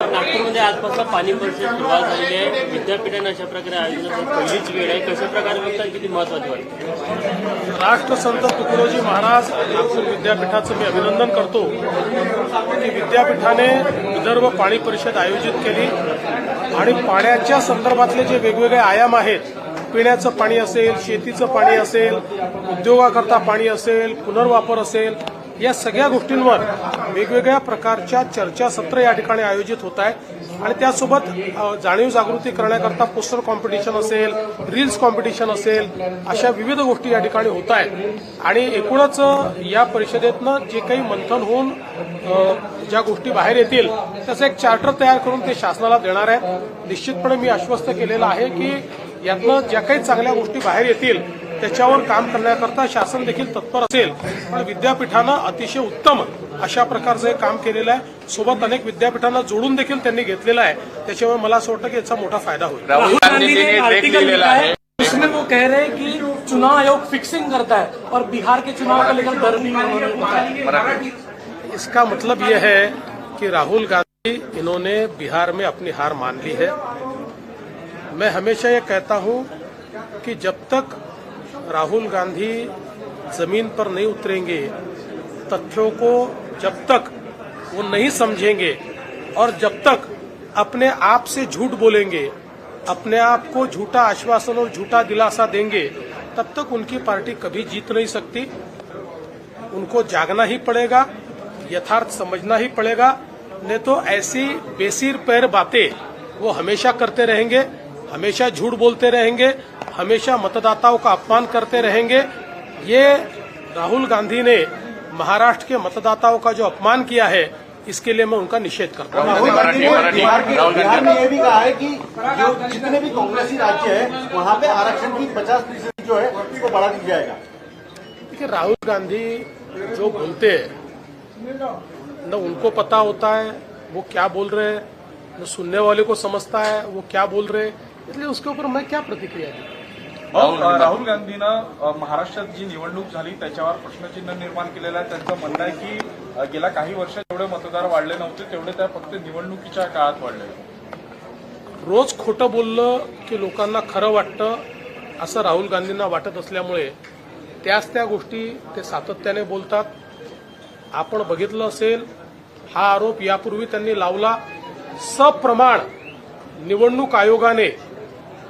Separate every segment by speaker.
Speaker 1: नागपूरमध्ये आजपासून पाणी परिषद सुरुवात झालेली आहे विद्यापीठाने अशा प्रकारे आयोजनाची वेळ आहे कशा प्रकारे बघतात किती महत्वाची वाटते राष्ट्रसंत तुकडोजी महाराज नागपूर विद्यापीठाचं मी अभिनंदन करतो की विद्यापीठाने विदर्भ पाणी परिषद आयोजित केली आणि पाण्याच्या संदर्भातले जे वेगवेगळे आयाम आहेत पिण्याचं पाणी असेल शेतीचं पाणी असेल उद्योगाकरता पाणी असेल पुनर्वापर असेल या सगळ्या गोष्टींवर वेगवेगळ्या प्रकारच्या चर्चासत्र या ठिकाणी आयोजित होत आहेत आणि त्यासोबत जाणीव जागृती करण्याकरता पोस्टर कॉम्पिटिशन असेल रील्स कॉम्पिटिशन असेल अशा विविध गोष्टी या ठिकाणी होत आहेत आणि एकूणच या परिषदेतनं जे काही मंथन होऊन ज्या गोष्टी बाहेर येतील त्याचं एक चार्टर तयार करून ते शासनाला देणार आहेत निश्चितपणे मी आश्वस्त केलेलं आहे की यातनं ज्या काही चांगल्या गोष्टी बाहेर येतील त्याच्यावर काम करता शासन देखी तत्पर असेल पण अतिशय उत्तम अशा प्रकार से काम के सोबत अनेक विद्यापीठांना जोड़न देखी त्यांनी घेतलेलं फायदा हो
Speaker 2: वो कह रहे हैं कि चुनाव आयोग फिक्सिंग करता है और बिहार के चुनाव को लेकर डर नहीं
Speaker 3: है इसका मतलब यह है कि राहुल गांधी इन्होंने बिहार में अपनी हार मान ली है मैं हमेशा ये कहता हूं कि जब तक राहुल गांधी जमीन पर नहीं उतरेंगे तथ्यों को जब तक वो नहीं समझेंगे और जब तक अपने आप से झूठ बोलेंगे अपने आप को झूठा आश्वासन और झूठा दिलासा देंगे तब तक उनकी पार्टी कभी जीत नहीं सकती उनको जागना ही पड़ेगा यथार्थ समझना ही पड़ेगा नहीं तो ऐसी बेसिर पैर बातें वो हमेशा करते रहेंगे हमेशा झूठ बोलते रहेंगे हमेशा मतदाताओं का अपमान करते रहेंगे ये राहुल गांधी ने महाराष्ट्र के मतदाताओं का जो अपमान किया है इसके लिए मैं उनका निषेध करता
Speaker 2: हूँ राहुल गांधी ने बिहार में यह भी कहा है कि जो जितने भी कांग्रेसी राज्य है वहाँ पे आरक्षण की पचास फीसदी जो है उसको बढ़ा दी जाएगा
Speaker 1: देखिए राहुल गांधी जो बोलते हैं न उनको पता होता है वो क्या बोल रहे हैं न सुनने वाले को समझता है वो क्या बोल रहे हैं इसलिए उसके ऊपर मैं क्या प्रतिक्रिया दी
Speaker 4: राहुल गांधीनं महाराष्ट्रात जी निवडणूक झाली त्याच्यावर प्रश्नचिन्ह निर्माण केलेलं आहे त्यांचं म्हणणं आहे की गेल्या काही वर्षात जेवढे मतदार वाढले नव्हते तेवढे त्या फक्त निवडणुकीच्या काळात वाढले
Speaker 1: रोज खोटं बोललं की लोकांना खरं वाटतं असं राहुल गांधींना वाटत असल्यामुळे त्याच त्या गोष्टी ते सातत्याने बोलतात आपण बघितलं असेल हा आरोप यापूर्वी त्यांनी लावला सप्रमाण निवडणूक आयोगाने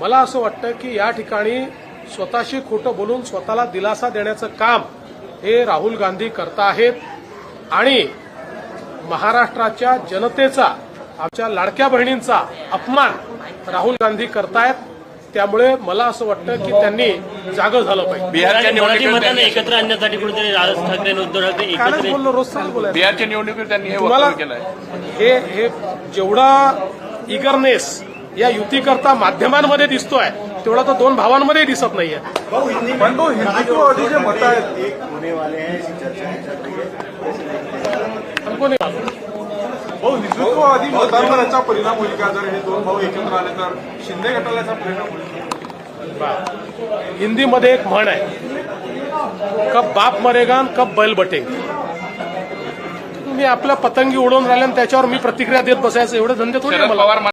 Speaker 1: मला असं वाटतं की या ठिकाणी स्वतःशी खोटं बोलून स्वतःला दिलासा देण्याचं काम हे राहुल गांधी करताहेत आणि महाराष्ट्राच्या जनतेचा आमच्या लाडक्या बहिणींचा अपमान राहुल गांधी करतायत त्यामुळे मला असं वाटतं की त्यांनी जागं झालं पाहिजे बिहारच्या
Speaker 2: निवडणुकीमध्ये एकत्र आणण्यासाठी कुठेतरी राज ठाकरे उद्धव ठाकरे
Speaker 1: रोज बिहारच्या निवडणुकीत त्यांनी हे हे जेवढा इगरनेस या करता माध्यमांमध्ये दिसतोय तेवढा तो दोन भावांमध्ये दिसत नाहीये हिंदी तो एक म्हण आहे कब बाप मरेगा कब बैल बटे तुम्ही आपल्या पतंगी उडवून राहिल्या त्याच्यावर मी प्रतिक्रिया देत बसायचं एवढं धंदे थोडे मला